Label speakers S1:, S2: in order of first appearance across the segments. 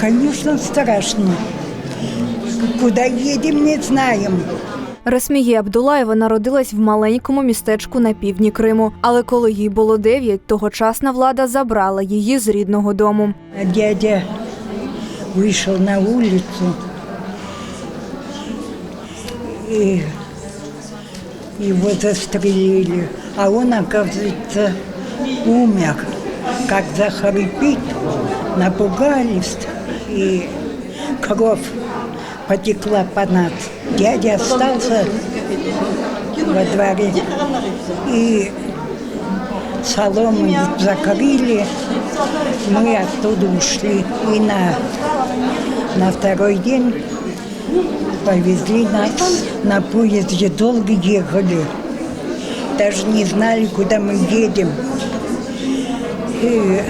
S1: Конечно, страшно. Куда едем, не знаем.
S2: Ресміє Абдулаєва народилась в маленькому містечку на півдні Криму. Але коли їй було 9, тогочасна влада забрала її з рідного дому.
S1: Дядя вышел на улицу и его застрелили. А он, оказывается, умер. Как захрипит, напугались, и кровь потекла по нас. Дядя остался во дворе, и соломы закрыли, мы оттуда ушли. И на, на второй день повезли нас на поезде, долго ехали. Даже не знали, куда мы едем. И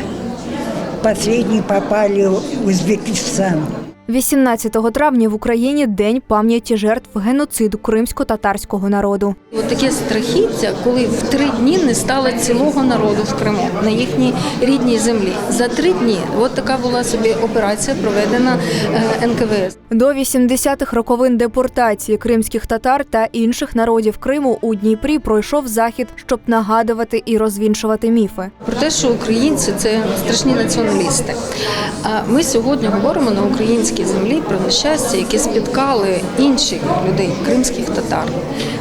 S1: последний попали в Узбекистан.
S2: 18 травня в Україні День пам'яті жертв геноциду кримсько-татарського народу.
S3: От таке страхіття, коли в три дні не стало цілого народу в Криму на їхній рідній землі. За три дні от така була собі операція, проведена е, НКВС.
S2: До 80-х роковин депортації кримських татар та інших народів Криму у Дніпрі пройшов захід, щоб нагадувати і розвінчувати міфи.
S3: Про те, що українці це страшні націоналісти. А ми сьогодні говоримо на українській землі про нещастя, які спіткали інших людей, кримських татар.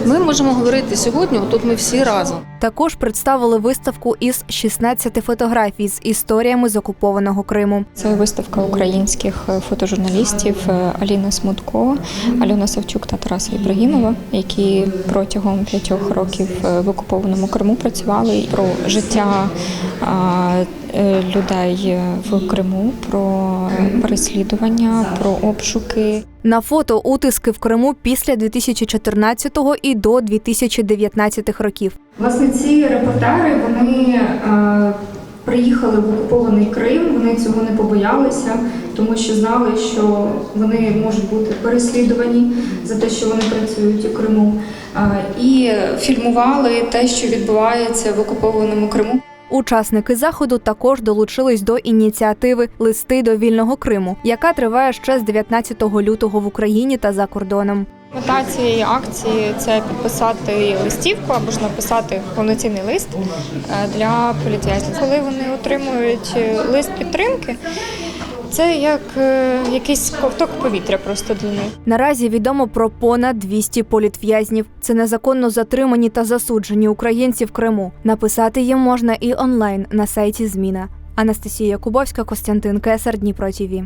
S3: Ми можемо говорити сьогодні, отут ми всі разом.
S2: Також представили виставку із 16 фотографій з історіями з окупованого Криму.
S4: Це виставка українських е, фотожурналістів е, Аліни Смутко, Альона Савчук та Тараса Ібрагімова, які протягом п'ятьох років е, в окупованому Криму працювали про життя людей в Криму, про переслідування, про обшуки.
S2: На фото утиски в Криму після 2014 і до 2019 років.
S5: Власне, ці репортери вони е, приїхали в окупований Крим. Вони цього не побоялися, тому що знали, що вони можуть бути переслідувані за те, що вони працюють у Криму, е, і фільмували те, що відбувається в окупованому Криму.
S2: Учасники заходу також долучились до ініціативи Листи до вільного Криму, яка триває ще з 19 лютого в Україні та за кордоном.
S4: Мета цієї акції це підписати листівку або ж написати повноцінний лист е, для політв'язнів. Коли вони отримують е, лист підтримки, це як е, якийсь ковток повітря просто для них.
S2: Наразі відомо про понад 200 політв'язнів. Це незаконно затримані та засуджені українці в Криму. Написати їм можна і онлайн на сайті Зміна. Анастасія Кубовська, Костянтин Кесар, Дніпро ТІВІ.